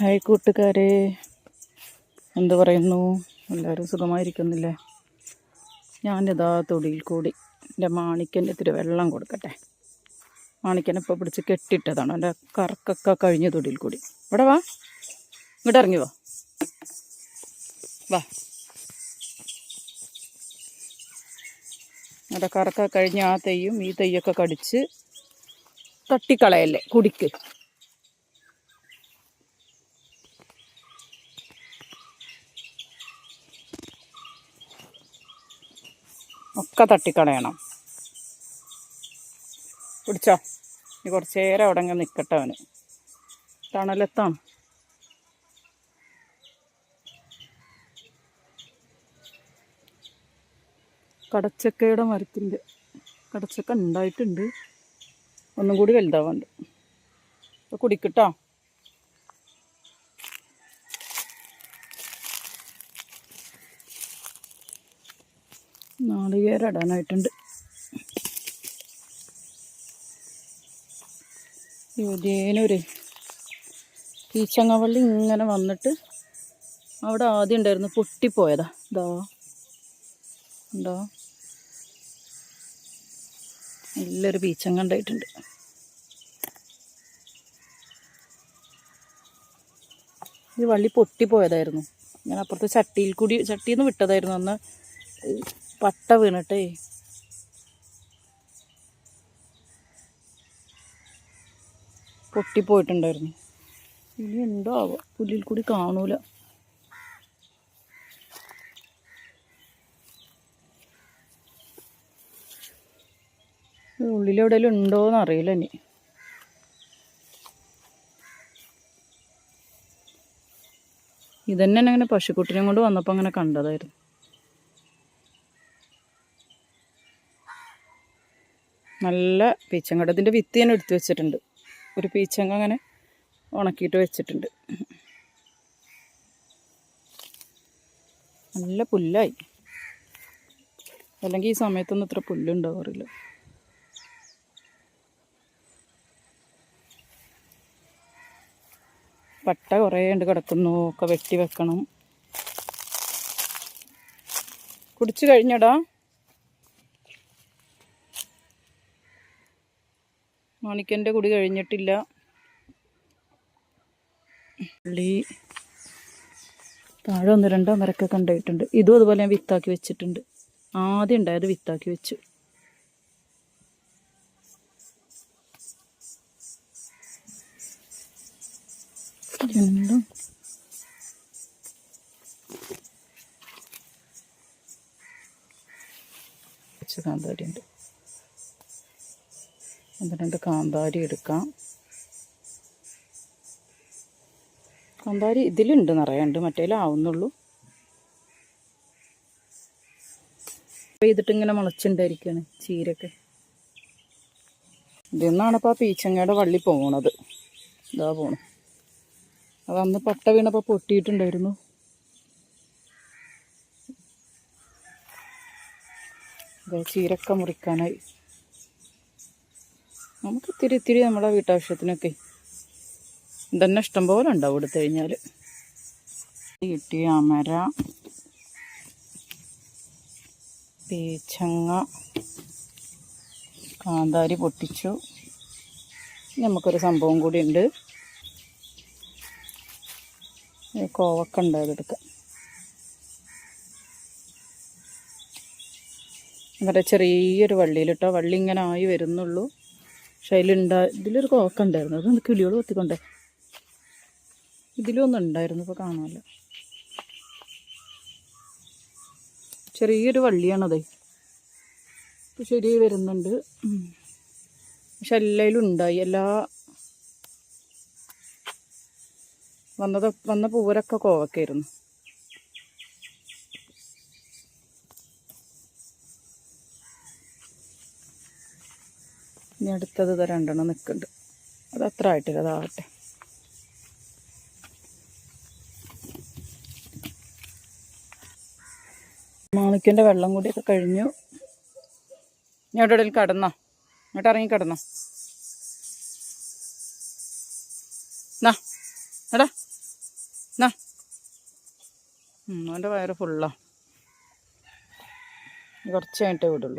Hi കൂട്ടുകാരെ. എന്തു പറയുന്നു? എല്ലാവരും സുഖമായിരിക്കുന്നില്ലേ? ഞാനിതാ തൊടിയിൽ കൂടി എന്റെ മാണിക്കന്റെ ഇത്തിരി വെള്ളം കൊടുക്കട്ടെ. മാണിക്കനെ ഇപ്പോൾ പിടിച്ച് കെട്ടിട്ടതാണ് എന്റെ കറക്കൊക്കെ കഴിഞ്ഞ തൊടിയിൽ കൂടി. ഇവിടെ വാ. ഇങ്ങോട്ട് ഇറങ്ങി വാ. വാ. എന്റെ കറക്ക കഴിഞ്ഞ് ആ തെയ്യും ഈ തെയ്യൊക്കെ കടിച്ച് തട്ടിക്കളയല്ലേ കുടിക്ക്. ഒക്കെ തട്ടിക്കളയണം. പിടിച്ചോ? ഇനി കുറച്ച് നേരം അവിടെ ഇങ്ങനെ നിൽക്കട്ടെ അവന്. തണലെത്താണ് കടച്ചക്കയുടെ മരത്തിന്റെ കടച്ചക്ക ഉണ്ടായിട്ടുണ്ട്. ഒന്നും കൂടി വലുതാവാണ്ട്. അപ്പോൾ കുടിക്കട്ടോ? നാളികേരം ഇടാനായിട്ടുണ്ട്. യുവതേനൊരു ഈച്ചങ്ങവള്ളി ഇങ്ങനെ വന്നിട്ട് അവിടെ ആദ്യം ഉണ്ടായിരുന്നു പൊട്ടിപ്പോയതാ. ഇതാ. ഉണ്ടോ നല്ലൊരു പീച്ചങ്ങ ഉണ്ടായിട്ടുണ്ട് ഈ വള്ളി പൊട്ടിപ്പോയതായിരുന്നു ഞാൻ അപ്പുറത്ത് ചട്ടിയിൽ കൂടി ചട്ടിയിൽ നിന്ന് വിട്ടതായിരുന്നു. അന്ന് പട്ട വീണിട്ടേ. പൊട്ടിപ്പോയിട്ടുണ്ടായിരുന്നു. ഇനി ഉണ്ടോ ആവോ? പുല്ലിൽ കൂടി കാണൂല. ഉള്ളിലെവിടെയെങ്കിലും ഉണ്ടോയെന്ന് അറിയില്ല ഇനി. ഇതന്നെ അങ്ങനെ പശുക്കുട്ടിനെ കൊണ്ട് വന്നപ്പോൾ അങ്ങനെ കണ്ടതായിരുന്നു. നല്ല പീച്ചങ്കടത്തിന്റെ വിത്ത് ഞാൻ എടുത്തു വെച്ചിട്ടുണ്ട്. ഒരു പീച്ചങ്ക അങ്ങനെ ഉണക്കിയിട്ട് വെച്ചിട്ടുണ്ട്. നല്ല പുല്ലായി. അല്ലെങ്കിൽ ഈ സമയത്തൊന്നും ഇത്ര പുല്ലുണ്ടാവാറില്ല പട്ട കുറേ ഉണ്ട് കിടക്കുന്നു ഒക്കെ വെട്ടി വെക്കണം. കുടിച്ചു കഴിഞ്ഞടാ. മാണിക്കന്റെ കുടി കഴിഞ്ഞിട്ടില്ല. ഉള്ളി താഴെ ഒന്ന് രണ്ടോ മരക്കൊക്കെ ഉണ്ടായിട്ടുണ്ട്. ഇതും അതുപോലെ ഞാൻ വിത്താക്കി വെച്ചിട്ടുണ്ട്. ആദ്യം ഉണ്ടായത് വിത്താക്കി വെച്ചു. രണ്ടും കുറച്ച് കാന്താരി ഉണ്ട്. ഒന്ന് രണ്ട് കാന്താരി എടുക്കാം. കാന്താരി ഇതിലുണ്ട് നിറയുണ്ട് മറ്റേലാവുന്നുള്ളൂ പെയ്തിട്ട് ഇങ്ങനെ മുളച്ചുണ്ടായിരിക്കുകയാണ് ചീരൊക്കെ ഇപ്പോൾ ആ പീച്ചങ്ങയുടെ വള്ളി പോണത്. ഇതാ പോണു അത് അന്ന് പട്ട വീണപ്പോൾ പൊട്ടിയിട്ടുണ്ടായിരുന്നു. ചീരക്ക മുറിക്കാനായി. നമുക്ക് ഇത്തിരി ഇത്തിരി നമ്മുടെ വീട്ടാവശ്യത്തിനൊക്കെ ഇതന്നെ ഇഷ്ടം പോലെ ഉണ്ടാവും എടുത്തു കഴിഞ്ഞാൽ കിട്ടിയ അമര പീച്ചങ്ങ കാന്താരി പൊട്ടിച്ചു. നമുക്കൊരു സംഭവം കൂടി ഉണ്ട് ഈ കോവക്ക ഉണ്ട് അതെടുക്കാം എന്നിട്ട് ചെറിയൊരു വള്ളിയിലിട്ടോ വള്ളി ഇങ്ങനെ ആയി വരുന്നുള്ളൂ. പക്ഷെ അതിലുണ്ടാ ഇതിലൊരു കോവക്ക ഉണ്ടായിരുന്നു. അത് കിളിയോട് കൊത്തിക്കൊണ്ടേ. ഇതിലും ഒന്നും ഉണ്ടായിരുന്നു ഇപ്പോൾ കാണാമല്ലോ ചെറിയൊരു വള്ളിയാണതേ. ശരി വരുന്നുണ്ട്. പക്ഷെ എല്ലായിലും ഉണ്ടായി. എല്ലാ വന്നത് വന്ന പൂവരൊക്കെ കോവക്കായിരുന്നു ഇനി അടുത്തത് ഇത് രണ്ടെണ്ണം നിൽക്കുന്നുണ്ട് അത് അത്ര ആയിട്ടില്ല അതാവട്ടെ മാണിക്കന്റെ വെള്ളം കൂടിയൊക്കെ കഴിഞ്ഞു. ഞാൻ അവിടെ ഇടയിൽ കടന്നോ? ഇങ്ങോട്ട് ഇറങ്ങി കിടന്നോ? നാ എടാ. നാ. അവന്റെ വയറ് ഫുള്ളാണ് കുറച്ച് കഴിഞ്ഞിട്ടേ വിടുള്ളൂ.